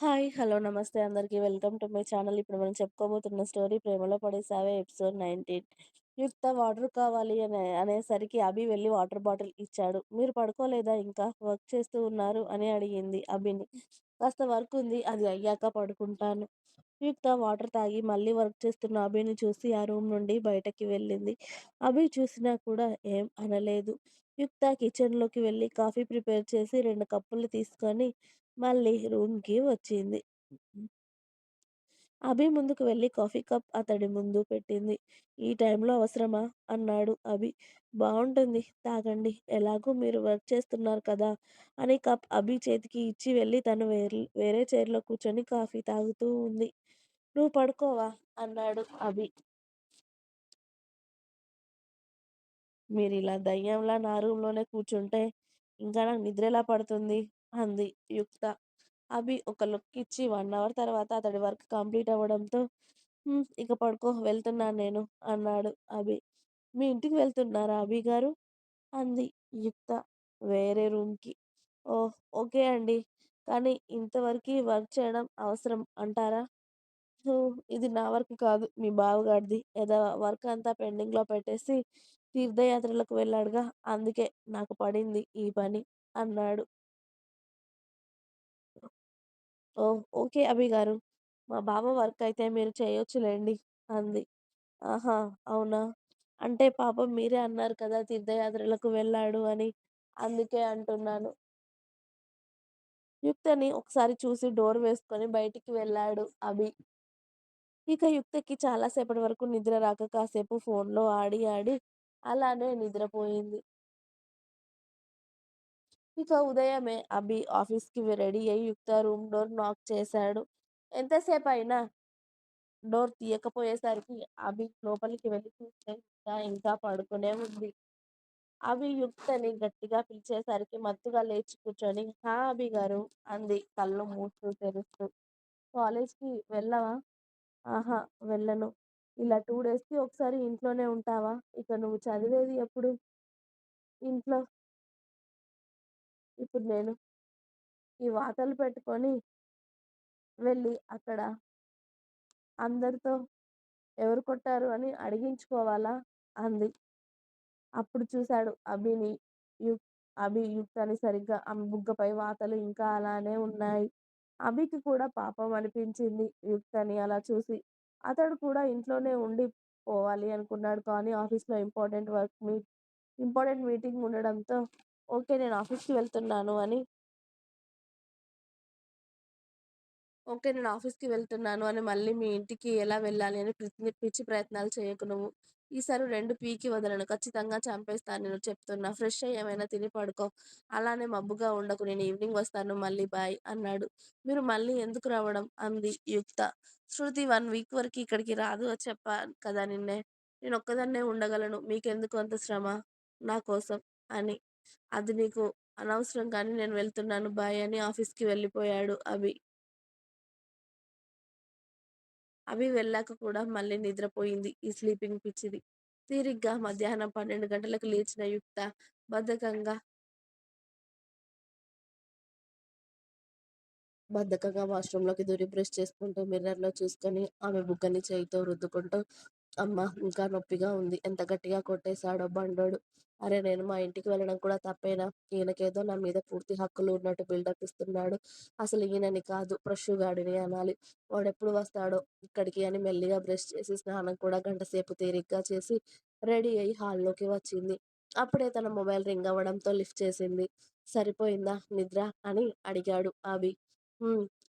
Hi! Hello! నమస్తే అందరికీ. Welcome to my channel. ఇప్పుడు మనం చెప్పుకోబోతున్న స్టోరీ 'ప్రేమలో పడేసావే' ఎపిసోడ్ 19. యుక్త వాటర్ కావాలి అనే అనేసరికి అభి వెళ్ళి వాటర్ బాటిల్ ఇచ్చాడు. మీరు పడుకోలేదా ఇంకా? వర్క్ చేస్తూ ఉన్నారు అని అడిగింది అభిని. కాస్త వర్క్ ఉంది. అది అయ్యాక పడుకుంటాను. యుక్త వాటర్ తాగి మళ్ళీ వర్క్ చేస్తున్న అభిని చూసి ఆ రూమ్ నుండి బయటకి వెళ్ళింది. అభి చూసినా కూడా ఏం అనలేదు. యుక్త కిచెన్లోకి వెళ్ళి కాఫీ ప్రిపేర్ చేసి రెండు కప్పులు తీసుకొని మళ్ళీ రూమ్‌కి వచ్చింది. అభి ముందుకు వెళ్ళి కాఫీ కప్ అతడి ముందు పెట్టింది. ఈ టైంలో అవసరమా? అన్నాడు అభి. బాగుంటుంది తాగండి. ఎలాగూ మీరు వర్క్ చేస్తున్నారు కదా అని కప్ అభి చేతికి ఇచ్చి వెళ్ళి తను వేరే చైర్లో కూర్చొని కాఫీ తాగుతూ ఉంది. నువ్వు పడుకోవా? అన్నాడు అభి. మీరు ఇలా దయ్యంలా నా రూమ్‌లోనే కూర్చుంటే ఇంకా నాకు నిద్రెలా పడుతుంది? అంది యుక్త. అభి ఒక లుక్ ఇచ్చి వన్ అవర్ తర్వాత అతడి వర్క్ కంప్లీట్ అవ్వడంతో హ్మ్. ఇక పడుకో వెళ్తున్నాను నేను అన్నాడు అభి. మీ ఇంటికి వెళ్తున్నారా అభిగారు? అంది యుక్త. వేరే రూమ్‌కి. ఓహ్! ఓకే అండి కానీ ఇంతవరకు వర్క్ చేయడం అవసరం అంటారా? ఇది నా వర్క్ కాదు మీ బావగాడిది. ఏదో వర్క్ అంతా పెండింగ్‌లో పెట్టేసి తీర్థయాత్రలకు వెళ్ళాడుగా అందుకే నాకు పడింది ఈ పని అన్నాడు. ఓ ఓకే అభి గారు మా బావ వర్క్ అయితే మీరు చేయొచ్చులేండి అంది. ఆహా! అవునా? అంటే పాపం మీరే అన్నారు కదా తీర్థయాత్రలకు వెళ్ళాడు అని. అందుకే అంటున్నాను. యుక్తని ఒకసారి చూసి డోర్ వేసుకొని బయటికి వెళ్ళాడు అభి. ఇక యుక్తకి చాలా సేపటి వరకు నిద్ర రాక కాసేపు ఫోన్‌లో ఆడి ఆడి అలానే నిద్రపోయింది. ఇక ఉదయమే అభి ఆఫీస్‌కి రెడీ అయ్యి యుక్త రూమ్ డోర్ నాక్ చేశాడు. ఎంతసేపు అయినా డోర్ తీయకపోయేసరికి అభి లోపలికి వెళ్ళి చూస్తే యుక్త ఇంకా పడుకునే ఉంది. అభి యుక్తని గట్టిగా పిలిచేసరికి మత్తుగా లేచి కూర్చొని హా అభిగారు అంది కళ్ళు మూస్తూ తెరుస్తూ. కాలేజ్‌కి వెళ్ళవా? ఆహా! వెళ్ళను. ఇలా టూ డేస్‌కి ఒకసారి ఇంట్లోనే ఉంటావా? ఇక నువ్వు చదివేది ఎప్పుడు? ఇంట్లో. ఇప్పుడు నేను ఈ వాతలు పెట్టుకొని వెళ్ళి అక్కడ అందరితో ఎవరు కొట్టారు అని అడిగించుకోవాలా? అంది. అప్పుడు చూశాడు అభిని. యుక్ అభి యుక్తని సరిగ్గా ఆమె బుగ్గపై వాతలు ఇంకా అలానే ఉన్నాయి. అభికి కూడా పాపం అనిపించింది యుక్తని అలా చూసి. అతడు కూడా ఇంట్లోనే ఉండి పోవాలి అనుకున్నాడు. కానీ ఆఫీస్‌లో ఇంపార్టెంట్ వర్క్ మీ ఇంపార్టెంట్ మీటింగ్ ఉండడంతో ఓకే నేను ఆఫీస్‌కి వెళ్తున్నాను అని ఓకే. నేను ఆఫీస్‌కి వెళ్తున్నాను అని మళ్ళీ మీ ఇంటికి ఎలా వెళ్ళాలి అని పిచ్చి ప్రయత్నాలు చేయకు నువ్వు. ఈసారి రెండు పీకి వదలను. ఖచ్చితంగా చంపేస్తాను నేను చెప్తున్నా. ఫ్రెష్ అయ్యి ఏమైనా తిని పడుకో. అలానే మబ్బుగా ఉండకు. నేను ఈవినింగ్ వస్తాను మళ్ళీ బాయ్ అన్నాడు. మీరు మళ్ళీ ఎందుకు రావడం? అంది యుక్త. శృతి వన్ వీక్ వరకు ఇక్కడికి రాదు చెప్పా కదా నిన్నే. నేను ఒక్కదాన్నే ఉండగలను. మీకెందుకు అంత శ్రమ నా కోసం అని. అది నీకు అనవసరం కానీ నేను వెళ్తున్నాను బాయ్ అని ఆఫీస్‌కి వెళ్ళిపోయాడు అభి. అవి వెళ్ళాక కూడా మళ్ళీ నిద్రపోయింది ఈ స్లీపింగ్ పిచ్చిది. తీరిగ్గా మధ్యాహ్నం పన్నెండు గంటలకు లేచిన యుక్త బద్ధకంగా బద్ధకంగా వాష్‌రూమ్‌లోకి దూరి బ్రష్ చేసుకుంటూ మిర్రర్‌లో చూసుకొని ఆమె బుగ్గని చేయితో రుద్దుకుంటూ అమ్మ ఇంకా నొప్పిగా ఉంది. ఎంత గట్టిగా కొట్టేశాడో బండోడు. అరే నేను మా ఇంటికి వెళ్ళడం కూడా తప్పేనా? ఈయనకేదో నా మీద పూర్తి హక్కులు ఉన్నట్టు బిల్డప్ ఇస్తున్నాడు. అసలు ఈయనని కాదు ప్రష్షుగాడిని అనాలి. వాడెప్పుడు వస్తాడో ఇక్కడికి అని మెల్లిగా బ్రష్ చేసి స్నానం కూడా గంటసేపు తీరిగ్గా చేసి రెడీ అయి హాల్లోకి వచ్చింది. అప్పుడే తన మొబైల్ రింగ్ అవ్వడంతో లిఫ్ట్ చేసింది. సరిపోయిందా నిద్ర అని అడిగాడు అభి.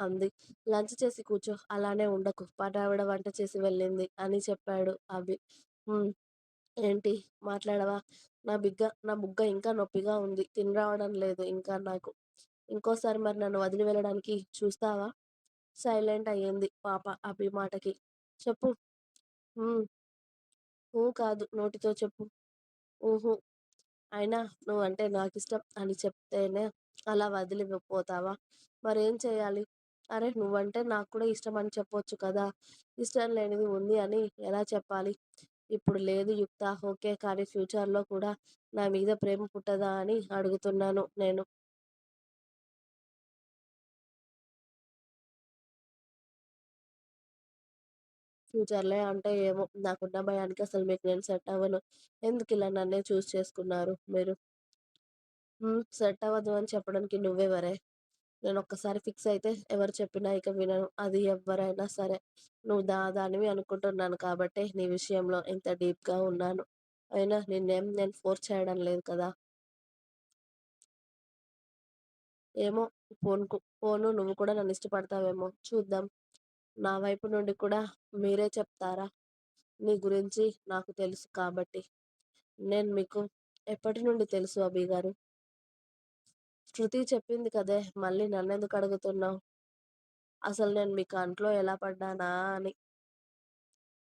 అంది. లంచ్ చేసి కూర్చో. అలానే ఉండకు. పనావిడ వంట చేసి వెళ్ళింది అని చెప్పాడు అభి. ఏంటి? మాట్లాడవా? నా బిగ్గ నా బుగ్గ ఇంకా నొప్పిగా ఉంది. తిని రావడం లేదు ఇంకా నాకు. ఇంకోసారి మరి నన్ను వదిలి వెళ్ళడానికి చూస్తావా? సైలెంట్ అయ్యింది పాప అభి మాటకి. చెప్పు. ఊ కాదు. నోటితో చెప్పు. ఊహూ. అయినా నువ్వంటే ఇష్టం అని చెప్తేనే అలా వదిలిపోతావా మరేం చేయాలి? అరే! నువ్వంటే నాకు కూడా ఇష్టం అని చెప్పొచ్చు కదా! ఇష్టం లేనిది ఉంది అని ఎలా చెప్పాలి? ఇప్పుడు లేదు యుక్త ఓకే కానీ ఫ్యూచర్లో కూడా నా మీద ప్రేమ పుట్టదా అని అడుగుతున్నాను నేను. ఫ్యూచర్లే అంటే ఏమో నాకున్న భయానికి అసలు మీకు నేను సెట్ అవ్వను. ఎందుకు ఇలా నన్నే చూస్ చేసుకున్నారు మీరు? సెట్ అవ్వదు అని చెప్పడానికి నువ్వెవరే? నేను ఒక్కసారి ఫిక్స్ అయితే ఎవరు చెప్పినా ఇక వినను. అది ఎవ్వరైనా సరే. నువ్వు దాదానివి అనుకుంటున్నాను కాబట్టి నీ విషయంలో ఇంత డీప్‌గా ఉన్నాను. అయినా నిన్నేం నేను ఫోర్స్ చేయడం లేదు కదా! ఏమో ఫోన్కు ఫోను నువ్వు కూడా నన్ను ఇష్టపడతావేమో చూద్దాం. నా వైపు నుండి కూడా మీరే చెప్తారా? నీ గురించి నాకు తెలుసు కాబట్టి. నేను మీకు ఎప్పటి నుండి తెలుసు అభి గారు? శృతి చెప్పింది కదే! మళ్ళీ నన్నెందుకు అడుగుతున్నావు? అసలు నేను మీ కంట్లో ఎలా పడ్డానా అని.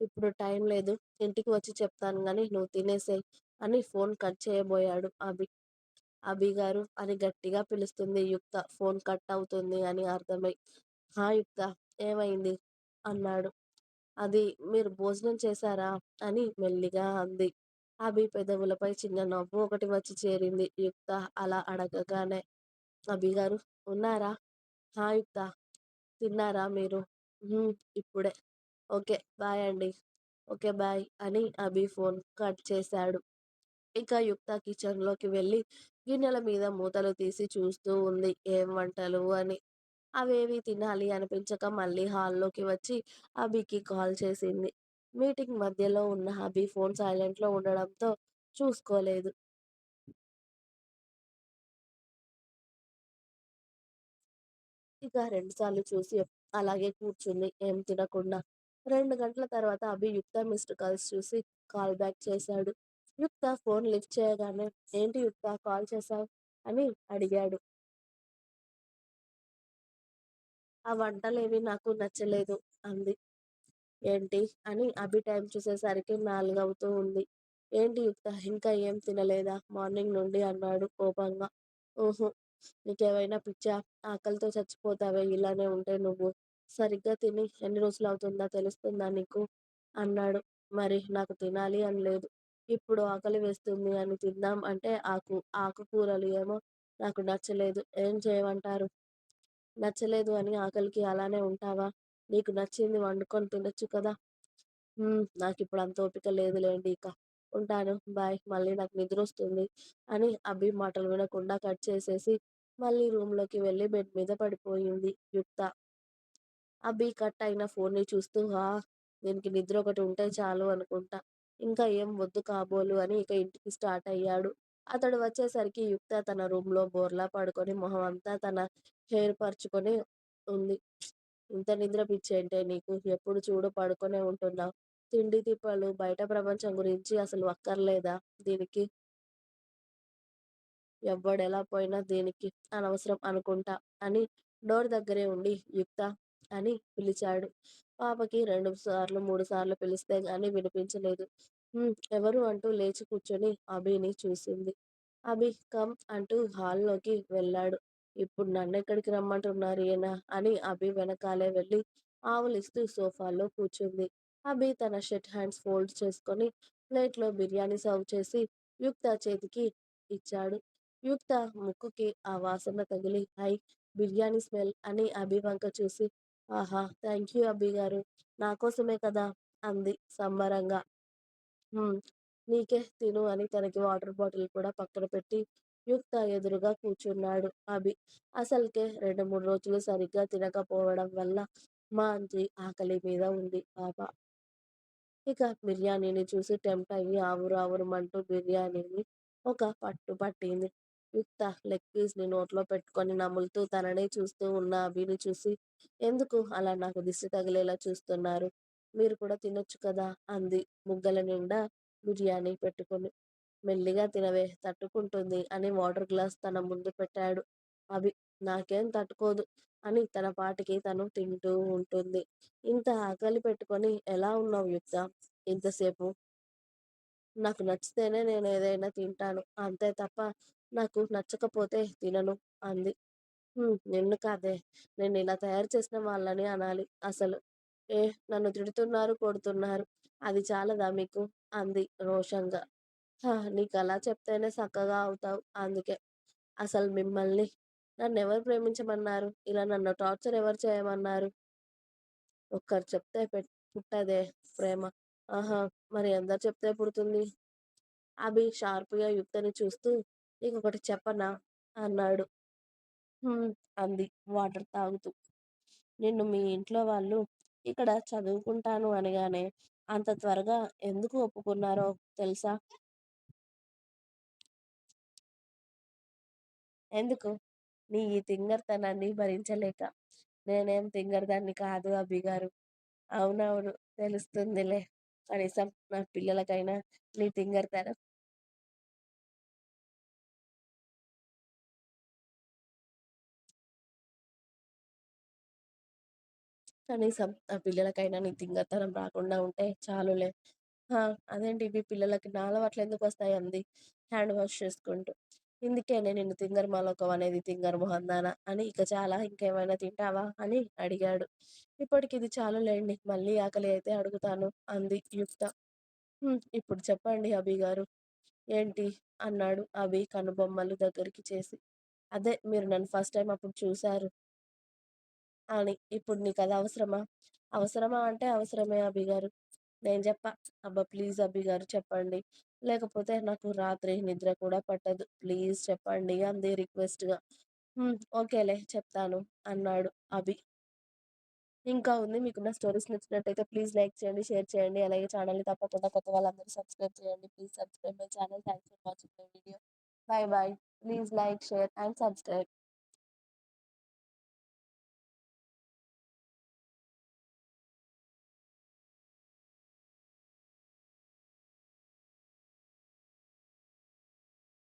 ఇప్పుడు టైం లేదు. ఇంటికి వచ్చి చెప్తాను కానీ నువ్వు తినేసేయ్ అని ఫోన్ కట్ చేయబోయాడు అభి. అభి గారు అని గట్టిగా పిలుస్తుంది యుక్త ఫోన్ కట్ అవుతుంది అని అర్థమై. హా యుక్త ఏమైంది? అన్నాడు. అది మీరు భోజనం చేశారా? అని మెల్లిగా అంది. అభి పెదవులపై చిన్న నవ్వు ఒకటి వచ్చి చేరింది యుక్త అలా అడగగానే. అభి గారు ఉన్నారా? హా యుక్త తిన్నారా మీరు? ఇప్పుడే. ఓకే. బాయ్ అండి. ఓకే బాయ్ అని అభి ఫోన్ కట్ చేశాడు. ఇక యుక్త కిచెన్‌లోకి వెళ్ళి గిన్నెల మీద మూతలు తీసి చూస్తూ ఉంది. ఏం వంటలు అని. అవేవి తినాలి అనిపించక మళ్ళీ హాల్‌లోకి వచ్చి అభికి కాల్ చేసింది. మీటింగ్ మధ్యలో ఉన్న హబీ ఫోన్ సైలెంట్‌లో ఉండడంతో చూసుకోలేదు. ఇక రెండుసార్లు చూసి అలాగే కూర్చుంది ఏం తినకుండా. రెండు గంటల తర్వాత అభి యుక్త మిస్డ్ కాల్స్ చూసి కాల్ బ్యాక్ చేశాడు. యుక్త ఫోన్ లిఫ్ట్ చేయగానే ఏంటి యుక్త కాల్ చేశావు? అని అడిగాడు. ఆ వంటలేవి నాకు నచ్చలేదు అంది. ఏంటి? అని అభి టైం చూసేసరికి నాలుగవుతూ ఉంది. ఏంటి యుక్త ఇంకా ఏం తినలేదా మార్నింగ్ నుండి అన్నాడు కోపంగా. ఓహో నీకేమైనా పిచ్చా? ఆకలితో చచ్చిపోతావే ఇలానే ఉంటే నువ్వు. సరిగ్గా తిని ఎన్ని రోజులు అవుతుందా తెలుస్తుందా నీకు? అన్నాడు. మరి నాకు తినాలి అని లేదు. ఇప్పుడు ఆకలి వేస్తుంది అని తిందాం అంటే ఆకు ఆకుకూరలు ఏమో నాకు నచ్చలేదు. ఏం చేయమంటారు? నచ్చలేదు అని ఆకలికి అలానే ఉంటావా? నీకు నచ్చింది వండుకొని తినొచ్చు కదా! నాకు ఇప్పుడు అంత ఓపిక లేదులేండి ఇక. ఉంటాను. బాయ్. మళ్ళీ నాకు నిద్ర వస్తుంది అని అభి మాటలు వినకుండా కట్ చేసేసి మళ్ళీ రూమ్‌లోకి వెళ్ళి బెడ్ మీద పడిపోయింది యుక్త. అభి కట్ అయిన ఫోన్‌ని చూస్తూ హా దీనికి నిద్ర ఒకటి ఉంటే చాలు అనుకుంటా. ఇంకా ఏం వద్దు కాబోలు అని ఇక ఇంటికి స్టార్ట్ అయ్యాడు. అతడు వచ్చేసరికి యుక్త తన రూమ్‌లో బోర్లా పడుకొని మొహం అంతా తన హెయిర్ పరుచుకొని ఉంది. ఇంత నిద్ర పిచ్చేంటే నీకు? ఎప్పుడు చూడు పడుకొనే ఉంటున్నావు. తిండి తిప్పలు, బయట ప్రపంచం గురించి అసలు అక్కర్లేదా దీనికి? ఎవ్వడెలా పోయినా దీనికి అనవసరం అనుకుంటా అని డోర్ దగ్గరే ఉండి యుక్త అని పిలిచాడు. పాపకి రెండు సార్లు, మూడు సార్లు పిలిస్తే గానీ వినిపించలేదు. ఎవరు అంటూ లేచి కూర్చొని అభిని చూసింది. అభి కమ్ అంటూ హాల్‌లోకి వెళ్ళాడు. ఇప్పుడు నన్ను ఎక్కడికి రమ్మంటున్నారు ఈయన అని అభి వెనకాలే వెళ్ళి ఆవులిస్తూ సోఫాలో కూర్చుంది. అభి తన షర్ట్ హ్యాండ్స్ ఫోల్డ్ చేసుకొని ప్లేట్‌లో బిర్యానీ సర్వ్ చేసి యుక్త చేతికి ఇచ్చాడు. యుక్త ముక్కుకి ఆ వాసన తగిలి హై బిర్యానీ స్మెల్ అని అభి వంక చూసి ఆహా! థ్యాంక్ యూ అభి గారు. నా కోసమే కదా! అంది సంబరంగా. నీకే తిను అని తనకి వాటర్ బాటిల్ కూడా పక్కన పెట్టి యుక్త ఎదురుగా కూర్చున్నాడు అభి. అసలుకే రెండు మూడు రోజులు సరిగ్గా తినకపోవడం వల్ల మంచి ఆకలి మీద ఉంది పాప. ఇక బిర్యానీని చూసి టెంప్ట్ అయ్యి ఆవురు ఆవురుమంటూ బిర్యానీని ఒక పట్టు పట్టింది. యుక్త లెగ్ పీస్‌ని నోట్లో పెట్టుకొని నములుతూ తననే చూస్తూ ఉన్న అభిని చూసి ఎందుకు అలా నాకు దిష్టి తగిలేలా చూస్తున్నారు? మీరు కూడా తినొచ్చు కదా! అంది ముగ్గల నిండా బిర్యానీ పెట్టుకొని. మెల్లిగా తినవే తట్టుకుంటుంది అని వాటర్ గ్లాస్ తన ముందు పెట్టాడు అభి. నాకేం తట్టుకోదు అని తన పాటికి తను తింటూ ఉంటుంది. ఇంత ఆకలి పెట్టుకొని ఎలా ఉన్నావు యుక్త? ఇంతసేపు? నాకు నచ్చితేనే నేను ఏదైనా తింటాను. అంతే తప్ప నాకు నచ్చకపోతే తినను అంది. నిన్ను కాదే నేను ఇలా తయారు చేసిన వాళ్ళని అనాలి అసలు. ఏ నన్ను తిడుతున్నారు, కొడుతున్నారు. అది చాలదా మీకు? అంది రోషంగా. హ! నీకలా చెప్తేనే సక్కగా అవుతావు అందుకే. అసలు మిమ్మల్ని నన్నెవరు ప్రేమించమన్నారు? ఇలా నన్ను టార్చర్ ఎవరు చేయమన్నారు? ఒక్కరు చెప్తే పెట్ పుట్టదే ప్రేమ. ఆహా! మరి అందరు చెప్తే పుడుతుంది? అభి షార్ప్‌గా యుక్తని చూస్తూ నీకొకటి చెప్పనా? అన్నాడు. హ్మ్. అంది వాటర్ తాగుతూ. నిన్ను మీ ఇంట్లో వాళ్ళు ఇక్కడ చదువుకుంటాను అనగానే అంత త్వరగా ఎందుకు ఒప్పుకున్నారో తెలుసా? ఎందుకు? నీ ఈ తింగర్తనాన్ని భరించలేక. నేనేం తింగర్దాన్ని కాదు అభిగారు. అవునవును. తెలుస్తుందిలే. కనీసం నా పిల్లలకైనా నీ తింగర్తనం కనీసం నా పిల్లలకైనా నీ తింగరతనం రాకుండా ఉంటే చాలులే. అదేంటి ఇవి పిల్లలకి నా వస్తాయి అంది హ్యాండ్ వాష్ చేసుకుంటూ. ఇందుకేనే నిన్ను తింగరమాలోకం అనేది తింగరి మొహం దానా అని ఇక చాలా ఇంకేమైనా తింటావా? అని అడిగాడు. ఇప్పటికి ఇది చాలు చాలులేండి. మళ్ళీ ఆకలి అయితే అడుగుతాను అంది యుక్త. ఇప్పుడు చెప్పండి అభిగారు. ఏంటి? అన్నాడు అభి కనుబొమ్మలు దగ్గరికి చేసి. అదే మీరు నన్ను ఫస్ట్ టైం అప్పుడు చూసారు అని. ఇప్పుడు నీకు అది అవసరమా? అవసరమా అంటే అవసరమే అభిగారు. నేను చెప్పా. అబ్బా! ప్లీజ్ అభిగారు చెప్పండి. లేకపోతే నాకు రాత్రి నిద్ర కూడా పట్టదు. ప్లీజ్ చెప్పండి అంది రిక్వెస్ట్‌గా. ఓకేలే చెప్తాను అన్నాడు అభి. ఇంకా ఉంది. మీకు నా స్టోరీస్ నచ్చినట్టయితే ప్లీజ్ లైక్ చేయండి, షేర్ చేయండి. అలాగే ఛానల్‌ని తప్పకుండా కొత్త వాళ్ళందరూ సబ్స్క్రైబ్ చేయండి. Please subscribe my channel. Thanks for watching my video. Bye bye. Please like, share and subscribe.